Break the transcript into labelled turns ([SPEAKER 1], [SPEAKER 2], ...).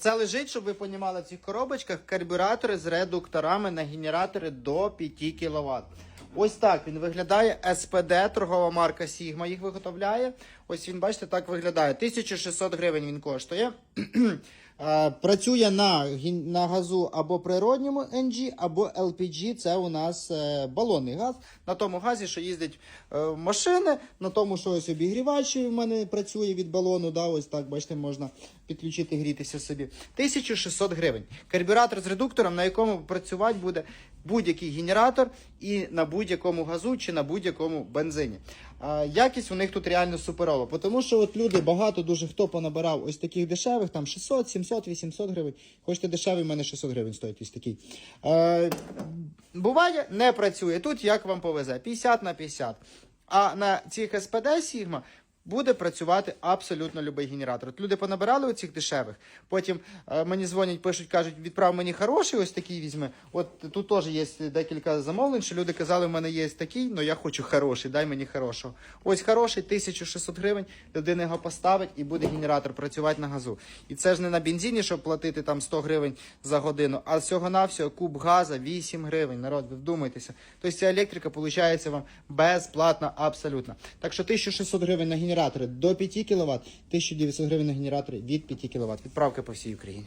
[SPEAKER 1] Оце лежить, щоб ви понімали в цих коробочках карбюратори з редукторами на генератори до 5 кВт. Ось так він виглядає. СПД, торгова марка Sigma їх виготовляє. Ось він, бачите, так виглядає. 1600 гривень він коштує. Працює на, на газу або природньому NG, або LPG. Це у нас е, балонний газ. На тому газі, що їздять е, машини, на тому, що ось обігрівач в мене працює від балону. Да, ось так, бачите, можна підключити, грітися собі. 1600 гривень. Карбюратор з редуктором, на якому працювати буде будь-який генератор і на будь-якому газу чи на будь-якому бензині. Якість у них тут реально суперова, тому що от люди багато дуже хто понабирав ось таких дешевих, там 600, 700, 800 гривень. Хочете дешевий, в мене 600 гривень стоїть ось такий. Е, буває, не працює. Тут як вам повезе, 50 на 50. А на цих СПД Sigma буде працювати абсолютно любий генератор. От люди понабирали оцих дешевих, потім е, мені дзвонять, пишуть, кажуть, відправ мені хороший, ось такий візьми. От тут теж є декілька замовлень, що люди казали, в мене є такий, але я хочу хороший, дай мені хорошого. Ось хороший, 1600 гривень, людина його поставить і буде генератор працювати на газу. І це ж не на бензині, щоб платити там 100 гривень за годину, а всього-навсього куб газа 8 гривень. Народ, ви вдумайтеся. Тобто ця електрика виходить вам безплатна абсолютно. Так що 1600 гривень на генератори до 5 кВт, 1900 гривень на генератори від 5 кВт. Відправки по всій Україні.